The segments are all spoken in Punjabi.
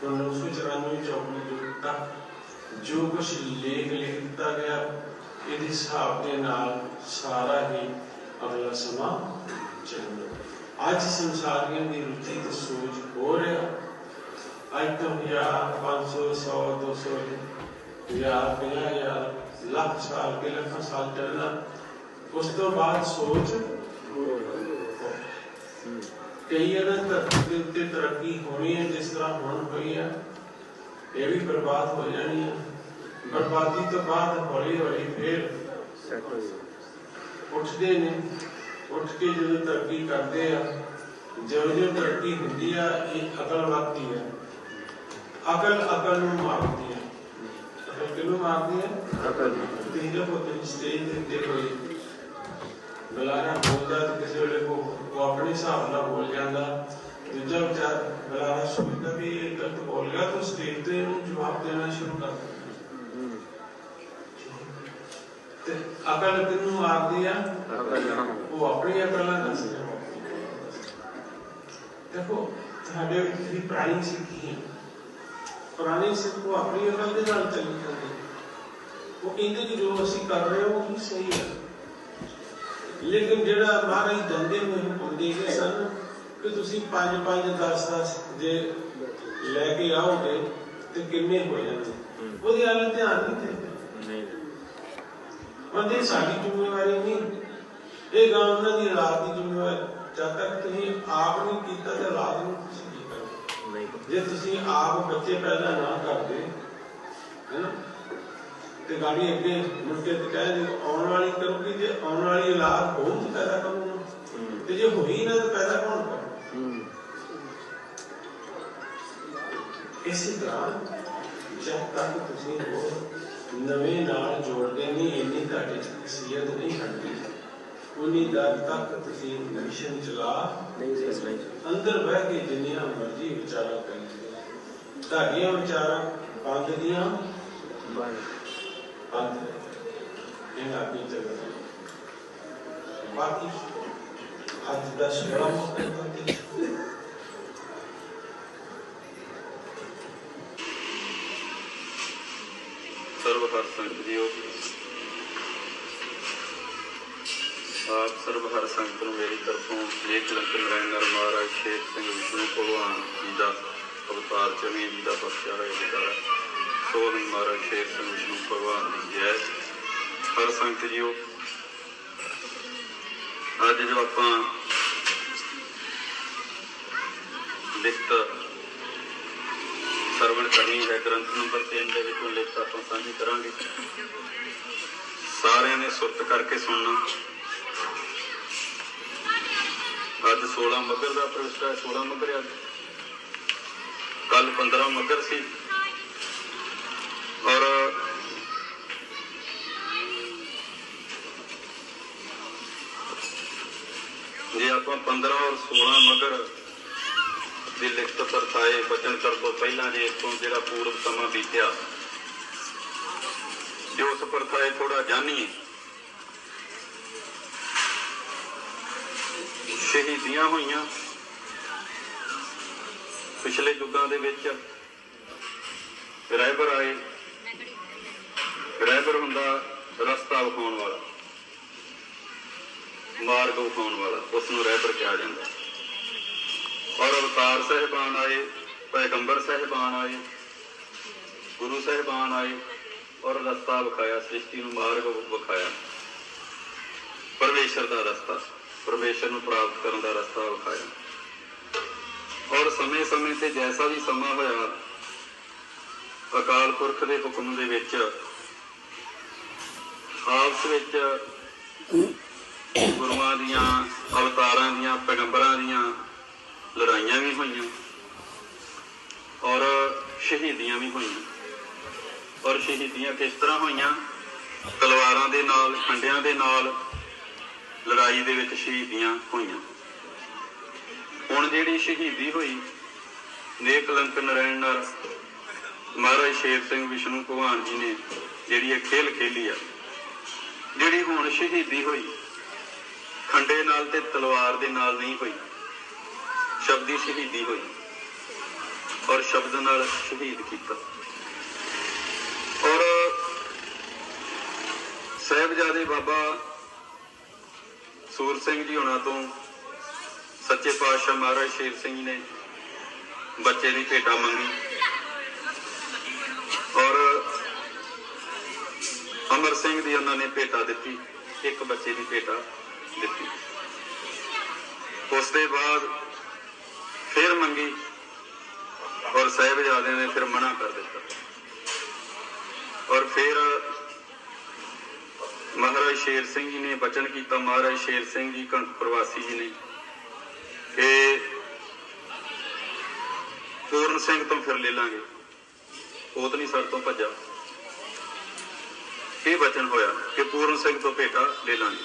1994 ਚੌਕੀ ਜੋ ਤੱਕ ਜੋ ਕੁਝ ਲੇਖ ਲਿਖ ਦਿੱਤਾ ਗਿਆ ਇਹਦੇ ਹਿਸਾਬ ਦੇ ਨਾਲ ਸਾਰਾ ਹੀ ਅਗਲਾ ਸਮਾਂ ਚੱਲਦਾ ਅੱਜ ਸੰਸਾਰੀਆਂ ਦੀ ਰੁਚੀ ਤੇ ਸੋਚ ਹੋ ਰਿਹਾ ਅੱਜ ਤੋਂ ਹਜ਼ਾਰ 500 100 200 ਹਜ਼ਾਰ ਪੰਜਾਹ ਹਜ਼ਾਰ ਲੱਖ ਸਾਲ ਕੇ ਲੱਖਾਂ ਸਾਲ ਚੱਲਣਾ ਉਸ ਤੋਂ ਬਾਅਦ ਸੋਚ ਕਈ ਅਦਰ ਧਰਤੀ ਦੇ ਉੱਤੇ ਤਰੱਕੀ ਹੋਣੀ ਹੈ ਜਿਸ ਤਰ੍ਹਾਂ ਹੁਣ ਹੋਈ ਹੈ ਇਹ ਵੀ ਬਰਬਾਦ ਹੋ ਜਾਣੀ ਹੈ ਬਰਬਾਦੀ ਤੋਂ ਬਾਅਦ ਹੌਲੀ ਹੌਲੀ ਫੇਰ ਉੱਠਦੇ ਨੇ। ਉੱਠ ਕੇ ਜਦੋਂ ਤਰੱਕੀ ਕਰਦੇ ਆ ਜਿਉਂ ਜਿਉਂ ਤਰੱਕੀ ਹੁੰਦੀ ਆ ਇਹ ਅਕਲ ਵੱਧਦੀ ਹੈ ਅਕਲ ਅਕਲ ਨੂੰ ਮਾਰਦੀ ਹੈ ਅਕਲ ਕਿਹਨੂੰ ਮਾਰਦੀ ਹੈ ਤੁਸੀਂ ਦੇਖੋ ਤੁਸੀਂ ਸਟੇਜ ਤੇ ਉੱਤੇ ਕੋਈ ਬੁਲਾਰਾ ਬੋਲਦਾ ਕਿਸੇ ਵੇਲੇ ਕੋ ਉਹ ਆਪਣੇ ਹਿਸਾਬ ਨਾਲ ਬੋਲ ਜਾਂਦਾ। ਦੂਜਾ ਵਿਚਾਰ ਬੁਲਾਰਾ ਸੋਚਦਾ ਵੀ ਇਹ ਗਲਤ ਬੋਲ ਗਿਆ, ਤਾਂ ਸਟੇਜ ਤੇ ਇਹਨੂੰ ਜਵਾਬ ਦੇਣਾ ਸ਼ੁਰੂ ਕਰ ਦਿੰਦਾ ਤੇ ਅਕਲ ਕਿਹਨੂੰ ਮਾਰਦੀ ਆ? ਉਹ ਆਪਣੀ ਅਕਲ ਨਾਲ ਦੱਸ ਰਿਹਾ। ਦੇਖੋ ਤੁਹਾਡੇ ਵਿੱਚ ਜਿਹੜੀ ਪੁਰਾਣੀ ਸਿੱਖੀ ਹੈ ਪੁਰਾਣੀ ਸਿੱਖ ਉਹ ਆਪਣੀ ਅਕਲ ਦੇ ਨਾਲ ਚੱਲੀ ਜਾਂਦੀ। ਹੈ। ਉਹ ਕਹਿੰਦੇ ਕਿ ਜੋ ਅਸੀਂ ਕਰ ਰਹੇ ਹਾਂ, ਉਹ ਹੀ ਸਹੀ ਹੈ ਲੇਕਿਨ ਜਿਹੜਾ ਮਹਾਰਾਜ ਦੰਦੇ ਦੇ ਗਏ ਸਨ ਕਿ ਤੁਸੀਂ 5 5 10 10 ਜੇ ਲੈ ਕੇ ਆਓਗੇ ਤੇ ਕਿੰਨੇ ਹੋ ਜਾਂਦੇ ਉਹਦੇ ਵੱਲ ਧਿਆਨ ਨਹੀਂ ਦਿੰਦੇ ਬੰਦੇ ਸਾਡੀ ਜ਼ਿੰਮੇਵਾਰੀ ਨਹੀਂ। ਇਹ ਗਾਂ ਉਹਨਾਂ ਦੀ ਰਾਤ ਦੀ ਜ਼ਿੰਮੇਵਾਰੀ। ਜਦ ਤੱਕ ਤੁਸੀਂ ਆਪ ਨਹੀਂ ਕੀਤਾ ਤੇ ਰਾਤ ਨੂੰ ਤੁਸੀਂ ਕੀ ਕਰੋਗੇ? ਜੇ ਤੁਸੀਂ ਆਪ ਬੱਚੇ ਪੈਦਾ ਨਾ ਕਰਦੇ ਹੈਨਾ ਤੇ ਗਾੜੀ ਅੱਗੇ ਮੁੜ ਕੇ ਤੇ ਕਹੇ ਜੇ ਆਉਣ ਵਾਲੀ ਕਰੂਗੀ ਜੇ ਆਉਣ ਵਾਲੀ ਔਲਾਦ ਹੋਊ ਤਾਂ ਪੈਦਾ ਕਰੂਗਾ। ਤੇ ਜੇ ਹੋਈ ਨਾ ਤਾਂ ਪੈਦਾ ਕੌਣ ਕਰੂ? ਇਸੇ ਤਰ੍ਹਾਂ ਜਦ ਤੱਕ ਤੁਸੀਂ ਹੋਰ ਨਵੇਂ ਨਾਲ ਜੋੜਦੇ ਨਹੀਂ ਇੰਨੀ ਤੁਹਾਡੇ ਚ ਖਸੀਅਤ ਨਹੀਂ ਹਟਦੀ। ਉਨੀ ਦਰ ਤੱਕ ਤੁਸੀਂ ਮਿਸ਼ਨ ਚਲਾ ਅੰਦਰ ਬਹਿ ਕੇ ਜਿੰਨੀਆਂ ਮਰਜ਼ੀ ਵਿਚਾਰਾਂ ਕਰੀ ਤੁਹਾਡੀਆਂ ਵਿਚਾਰਾਂ ਬੰਦ ਦੀਆਂ? ਬੰਦ। ਇਹਨਾਂ ਦੀ ਜਗ੍ਹਾ ਬਾਕੀ ਅੱਜ ਦਾ ਸ਼ਰਮ ਮੁਕੱਦਮ ਸਰਵ ਹਰ ਸੰਗਤ ਜੀਓ ਆਪ ਸਰਵ ਹਰ ਸੰਤ ਨੂੰ ਮੇਰੀ ਤਰਫੋਂ ਨੇਕ ਲੰਕਨ ਨਰ ਮਹਾਰਾਜ, ਸ਼ੇਖ ਸਿੰਘ, ਵਿਸ਼ਨੂੰ ਭਗਵਾਨ ਜੀ ਦਾ ਅਵਤਾਰ, ਚਮੀ ਜੀ ਦਾ ਬਖਸ਼ਿਆ ਹੋਇਆ ਵਿਚਾਰਾ ਸੋ ਮਹਾਰਾਜ ਸ਼ੇਰ ਸਿੰਘ ਵਿਸ਼ਨੂੰ ਭਗਵਾਨ ਦੀ ਜੈ। ਹਰ ਸੰਤ ਜੀਓ ਅੱਜ ਜੋ ਆਪਾਂ ਲਿਖਤ ਸਰਵਣ ਕਰਨੀ ਹੈ, ਗ੍ਰੰਥ ਨੰਬਰ 3 ਦੇ ਵਿੱਚੋਂ ਲਿਖਤ ਆਪਾਂ ਸਾਂਝੀ ਕਰਾਂਗੇ। ਸਾਰਿਆਂ ਨੇ ਸੁਰਤ ਕਰਕੇ ਸੁਣਨਾ। ਅੱਜ 16 ਮਗਰ ਦਾ ਪ੍ਰਵਿਸ਼ਟਾ 16 ਮਗਰ ਅੱਜ ਕੱਲ 15 ਮਗਰ ਸੀ। ਔਰ ਜੇ ਆਪਾਂ 15 ਔਰ 16 ਮਗਰ ਦੀ ਲਿਖਤ ਪਰਤਾਏ ਬਚਨ ਕਰ ਤੋਂ ਪਹਿਲਾਂ ਜੇ ਇਥੋਂ ਜਿਹੜਾ ਪੂਰਵ ਸਮਾਂ ਬੀਤਿਆ ਜੇ ਉਸ ਪਰਤਾਏ ਥੋੜਾ ਜਾਣੀਏ ਸ਼ਹੀਦੀਆਂ ਹੋਈਆਂ ਪਿਛਲੇ ਯੁੱਗਾਂ ਦੇ ਵਿੱਚ ਰਾਇਬਰ ਆਏ। ਰਹਿਬਰ ਹੁੰਦਾ ਰਸਤਾ ਵਿਖਾਉਣ ਵਾਲਾ, ਮਾਰਗ ਵਿਖਾਉਣ ਵਾਲਾ ਉਸ ਨੂੰ ਰਹਿਬਰ ਕਿਹਾ ਜਾਂਦਾ। ਔਰ ਅਵਤਾਰ ਸਹਿਬਾਨ ਆਏ, ਪੈਗੰਬਰ ਸਹਿਬਾਨ ਆਏ, ਗੁਰੂ ਸਹਿਬਾਨ ਆਏ ਔਰ ਰਸਤਾ ਵਿਖਾਇਆ, ਸ੍ਰਿਸ਼ਟੀ ਨੂੰ ਮਾਰਗ ਵਿਖਾਇਆ। ਪਰਮੇਸ਼ਰ ਦਾ ਰਸਤਾ, ਪਰਮੇਸ਼ਰ ਨੂੰ ਪ੍ਰਾਪਤ ਕਰਨ ਦਾ ਰਸਤਾ ਵਿਖਾਇਆ। ਔਰ ਸਮੇਂ-ਸਮੇਂ ਤੇ ਜੈਸਾ ਵੀ ਸਮਾਂ ਹੋਇਆ, ਅਕਾਲ ਪੁਰਖ ਦੇ ਹੁਕਮ ਦੇ ਵਿੱਚ ਆਪਸ ਵਿੱਚ ਗੁਰੂਆਂ ਦੀਆਂ, ਅਵਤਾਰਾਂ ਦੀਆਂ, ਪੈਗੰਬਰਾਂ ਦੀਆਂ ਲੜਾਈਆਂ ਵੀ ਹੋਈਆਂ ਔਰ ਸ਼ਹੀਦੀਆਂ ਵੀ ਹੋਈਆਂ। ਔਰ ਸ਼ਹੀਦੀਆਂ ਕਿਸ ਤਰ੍ਹਾਂ ਹੋਈਆਂ? ਤਲਵਾਰਾਂ ਦੇ ਨਾਲ ਖੰਡਿਆਂ ਦੇ ਨਾਲ ਲੜਾਈ ਦੇ ਵਿੱਚ ਸ਼ਹੀਦੀਆਂ ਹੋਈਆਂ। ਹੁਣ ਜਿਹੜੀ ਸ਼ਹੀਦੀ ਹੋਈ, ਨੇਕਲੰਕ ਨਰੈਣ ਨਰ, ਮਹਾਰਾਜ ਸ਼ੇਰ ਸਿੰਘ ਵਿਸ਼ਨੂੰ ਭਗਵਾਨ ਜੀ ਨੇ ਜਿਹੜੀ ਇਹ ਖੇਲ ਖੇਲੀ ਆ ਜਿਹੜੀ ਹੁਣ ਸ਼ਹੀਦੀ ਹੋਈ, ਖੰਡੇ ਨਾਲ ਤੇ ਤਲਵਾਰ ਦੇ ਨਾਲ ਨਹੀਂ ਹੋਈ, ਸ਼ਬਦੀ ਸ਼ਹੀਦੀ ਹੋਈ ਔਰ ਸ਼ਬਦ ਨਾਲ ਸ਼ਹੀਦ ਕੀਤਾ। ਔਰ ਸਾਹਿਬਜ਼ਾਦੇ ਬਾਬਾ ਸੂਰ ਸਿੰਘ ਜੀ ਹੋਣਾ ਤੋਂ ਸੱਚੇ ਪਾਤਸ਼ਾਹ ਮਹਾਰਾਜ ਸ਼ੇਰ ਸਿੰਘ ਜੀ ਨੇ ਬੱਚੇ ਦੀ ਭੇਟਾ ਮੰਗੀ। ਅਮਰ ਸਿੰਘ ਦੀ ਉਹਨਾਂ ਨੇ ਭੇਟਾ ਦਿੱਤੀ, ਇੱਕ ਬੱਚੇ ਦੀ ਭੇਟਾ ਦਿੱਤੀ। ਉਸ ਦੇ ਬਾਅਦ ਫਿਰ ਮੰਗੀ ਔਰ ਸਾਹਿਬਜ਼ਾਦਿਆਂ ਨੇ ਫਿਰ ਮਨਾ ਕਰ ਦਿੱਤਾ। ਔਰ ਫਿਰ ਮਹਾਰਾਜ ਸ਼ੇਰ ਸਿੰਘ ਜੀ ਨੇ ਬਚਨ ਕੀਤਾ, ਮਹਾਰਾਜ ਸ਼ੇਰ ਸਿੰਘ ਜੀ ਕਣਕ ਪ੍ਰਵਾਸੀ ਜੀ ਨੇ। ਕਿ ਪੂਰਨ ਸਿੰਘ ਤੋਂ ਫਿਰ ਲੈ ਲਾਂਗੇ। ਉਹ ਤਾਂ ਸਰ ਤੋਂ ਭੱਜਾ। ਇਹ ਬਚਨ ਹੋਇਆ ਕਿ ਪੂਰਨ ਸਿੰਘ ਤੋਂ ਭੇਟਾ ਲੈ ਲਾਂਗੇ।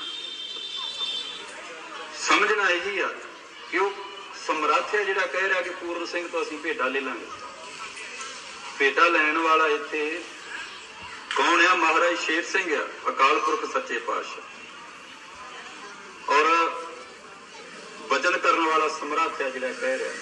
ਸਮਝਣਾ ਇਹੀ ਆ ਕਿ ਉਹ ਸਮਰੱਥ ਹੈ ਜਿਹੜਾ ਕਹਿ ਰਿਹਾ ਕਿ ਪੂਰਨ ਸਿੰਘ ਤੋਂ ਅਸੀਂ ਭੇਟਾ ਲੈ ਲਾਂਗੇ। ਭੇਟਾ ਲੈਣ ਵਾਲਾ ਇੱਥੇ ਕੌਣ ਆ? ਮਹਾਰਾਜ ਸ਼ੇਰ ਸਿੰਘ ਆ, ਅਕਾਲ ਪੁਰਖ ਸੱਚੇ ਪਾਤਸ਼ਾਹ। ਔਰ ਵਚਨ ਕਰਨ ਵਾਲਾ ਸਮਰੱਥ ਹੈ ਜਿਹੜਾ ਕਹਿ ਰਿਹਾ